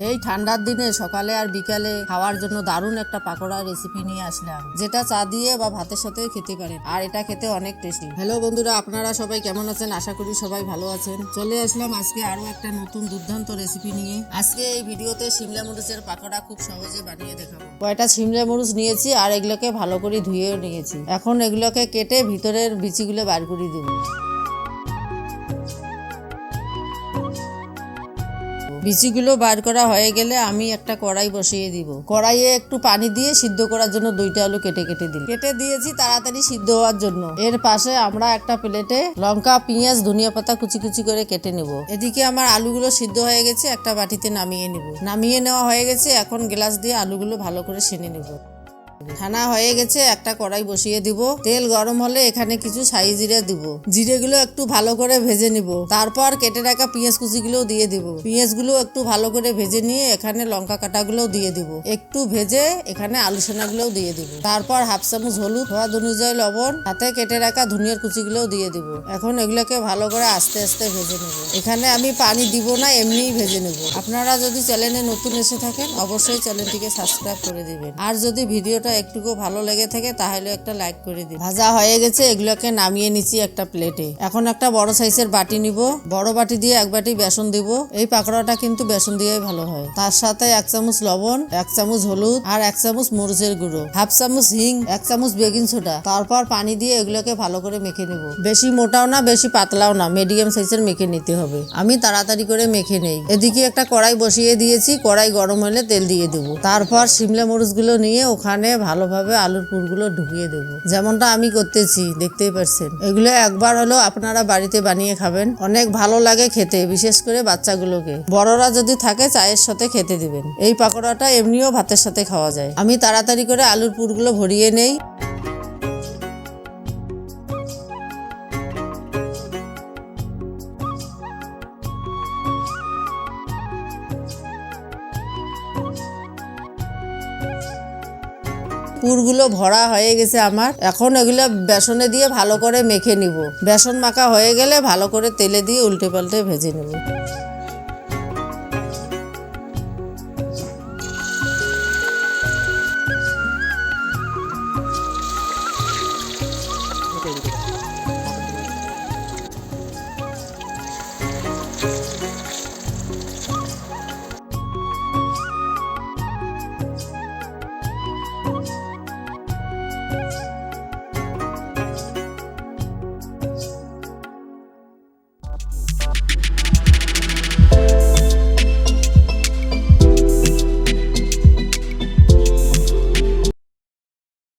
এই ঠান্ডার দিনে সকালে আর বিকালে খাওয়ার জন্য দারুণ একটা পাকোড়া রেসিপি নিয়ে আসলাম। যেটা চা দিয়ে বা ভাতের সাথে খেতে পারেন। আর এটা খেতে অনেক টেস্টি হ্যালো বন্ধুরা, আপনারা সবাই কেমন আছেন? আশা করি সবাই ভালো আছেন। চলে আসলাম আজকে আরও একটা নতুন দুর্দান্ত রেসিপি নিয়ে। আজকে এই ভিডিওতে শিমলা মরিচের পাকোড়া খুব সহজে বানিয়ে দেখাবো। কয়টা শিমলা মরিচ নিয়েছি আর এগুলোকে ভালো করে ধুয়েও নিয়েছি। এখন এগুলোকে কেটে ভিতরের বিচিগুলো বার করে দেবো। বিচিগুলো বার করা হয়ে গেলে আমি একটা কড়াই বসিয়ে দিব। কড়াইয়ে একটু পানি দিয়ে সিদ্ধ করার জন্য দুইটা আলু কেটে কেটে দিই কেটে দিয়েছি তাড়াতাড়ি সিদ্ধ হওয়ার জন্য। এর পাশে আমরা একটা প্লেটে লঙ্কা, পেঁয়াজ, ধনিয়া পাতা কুচি কুচি করে কেটে নেব। এদিকে আমার আলুগুলো সিদ্ধ হয়ে গেছে, একটা বাটিতে নামিয়ে নিব। নামিয়ে নেওয়া হয়ে গেছে, এখন গ্লাস দিয়ে আলুগুলো ভালো করে সেনে নেব। ছানা হয়ে গেছে, একটা কড়াই বসিয়ে দিব। তেল গরম হলে এখানে কিছু সাই জিরে দিব। জিরেগুলো একটু ভালো করে ভেজে নিব। তারপর কেটে রাখা পেঁয়াজ কুচিগুলোও দিয়ে দিব। পেঁয়াজগুলো একটু ভালো করে ভেজে নিয়ে এখানে লঙ্কা কাটাগুলোও দিয়ে দিব। একটু ভেজে এখানে আলু সোনাগুলোও দিয়ে দিব। তারপর হাফ চামচ হলুদ, স্বাদ অনুযায়ী লবণ, হাতে কেটে রাখা ধনিয়ার কুচিগুলোও দিয়ে দিব। এখন এগুলোকে ভালো করে আস্তে আস্তে ভেজে নেব। এখানে আমি পানি দিব না, এমনিই ভেজে নেব। আপনারা যদি চ্যানেলে নতুন এসে থাকেন, অবশ্যই চ্যানেলটিকে সাবস্ক্রাইব করে দিবেন। আর যদি ভিডিওটা একটুকু ভালো লেগে থাকে, তাহলে একটা লাইক করে দিন। ভাজা হয়ে গেছে, এগুলোকে নামিয়ে নিচ্ছি একটা প্লেটে এখন একটা বড় সাইজের বাটি নিব। বড় বাটি দিয়ে এক বাটি বেসন দিব। এই পাকোড়াটা কিন্তু বেসন দিয়েই ভালো হয়। তার সাথে এক চামচ লবণ, এক চামচ হলুদ আর এক চামচ মরিচের গুঁড়ো, হাফ চামচ হিং, এক চামচ বেকিং সোডা। তারপর পানি দিয়ে এগুলোকে ভালো করে মেখে নিব। বেশি মোটাও না, বেশি পাতলাও না মিডিয়াম সাইজের মেখে নিতে হবে। আমি তাড়াতাড়ি করে মেখে নেই। এদিকে একটা কড়াই বসিয়ে দিয়েছি। কড়াই গরম হলে তেল দিয়ে দেবো। তারপর শিমলা মরিচগুলো নিয়ে ওখানে ভালোভাবে আলুর পুরগুলো ঢুকিয়ে দেবো। যেমনটা আমি করতেছি, দেখতেই পারছেন। এগুলো একবার হলো আপনারা বাড়িতে বানিয়ে খাবেন। অনেক ভালো লাগে খেতে, বিশেষ করে বাচ্চাগুলোকে। বড়রা যদি থাকে, চায়ের সাথে খেতে দিবেন। এই পাকোড়াটা এমনিও ভাতের সাথে খাওয়া যায়। আমি তাড়াতাড়ি করে আলুর পুরগুলো ভরিয়ে নেই। পুরগুলো ভরা হয়ে গেছে আমার এখন এগুলো বেসনে দিয়ে ভালো করে মেখে নিব বেসন মাখা হয়ে গেলে ভালো করে তেলে দিয়ে উল্টে পাল্টে ভেজে নেব